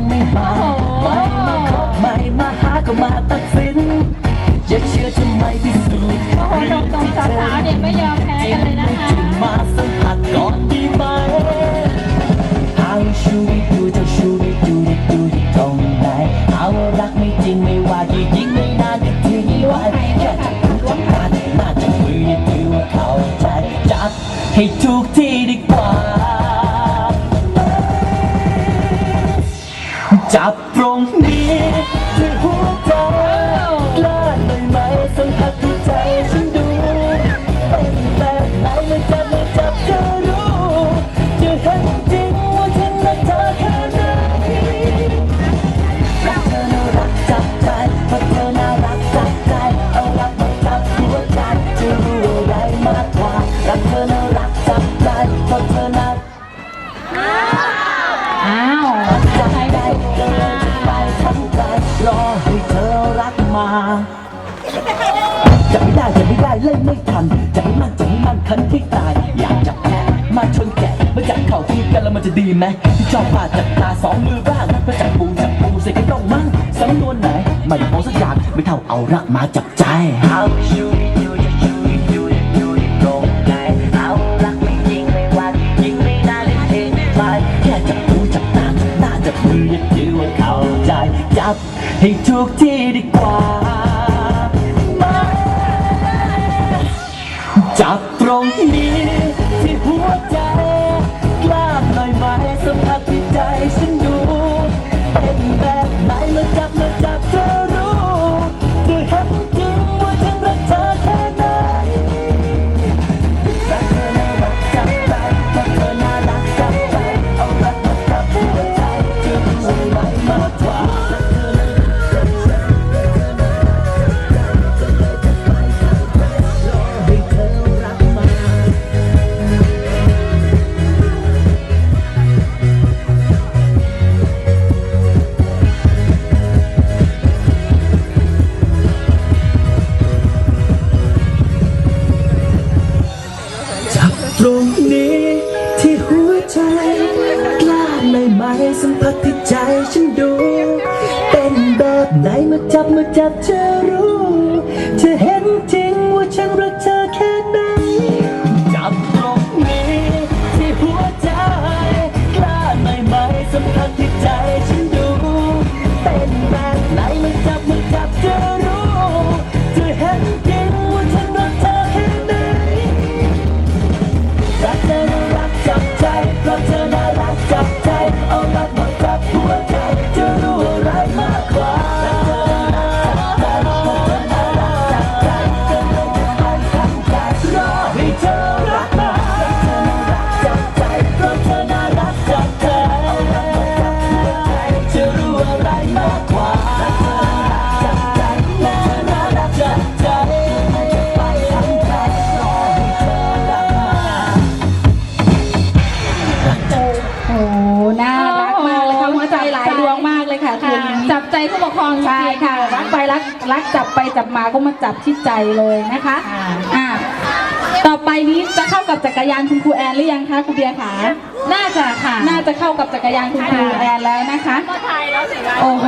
ังไม่มาไม่มาขอไม่มาหาก็มาตัดสิน อย่าเชื่อทำไมที่สุดโอ้โหตรงตรงสาขาเนี่ยไม่ยอมแพ้กันเลยนะคะมาสัมผัสก่อนดีไหมเอาชีวิตดูเจ้าชีวิตดูดิดูดิตรงไหนเอารักไม่จริงไม่ว่าดียิ่งไม่นานก็ที่ว่าแค่จะพูดกัน่าจะคุยถือว่าเข้าใจจับให้ถูกที จับตรงนี้ เล่นไม่ทันจะไม่มั่นจะไม่มั่นคันที่ตาย อยากจับแพ้มาชนแกะมาจับเข่าทีกันแล้วมันจะดีไหมที่ชอบพาจับตาสองมือบ้างมาจับปูจับปูใส่กระด้งมั่งสำนวนไหนไม่โม้สักอย่างไม่เท่าเอารักมาจับใจเอาชูอยู่จะชูอยู่อยู่ตรงไหนเอารักไม่จริงไม่ว่ายิงไม่ได้เลยเองไปแค่จับปูจับตาหน้าจับมืออย่าถือว่าเข้าใจจับให้ถูกที่ดีกว่า บ สัมผัสที่ใจฉันดู เป็นแบบไหนมาจับมาจับเธอรู้จะเห็นจริงว่าฉันรักเธอแค่ไหน จับตรงนี้ที่หัวใจ กล้าไหมไหมสัมผัสที่ใจฉันดู เป็นแบบไหนมาจับมาจับเธอรู้จะเห็นจริงว่าฉันรักเธอแค่ไหน รักเธอรักจับใจเพรักเธอ ครองจริงๆใช่ค่ะรักไปรักรักจับไปจับมาก็มาจับที่ใจเลยนะคะค่ะอ่าต่อไปนี้จะเข้ากับจักรยานคุณครูแอนหรือยังคะคุณเบียร์คะน่าจะค่ะ น่าจะเข้ากับจักรยานคุณครูแอนแล้วนะคะก็ไทยแล้วสิโอ้โห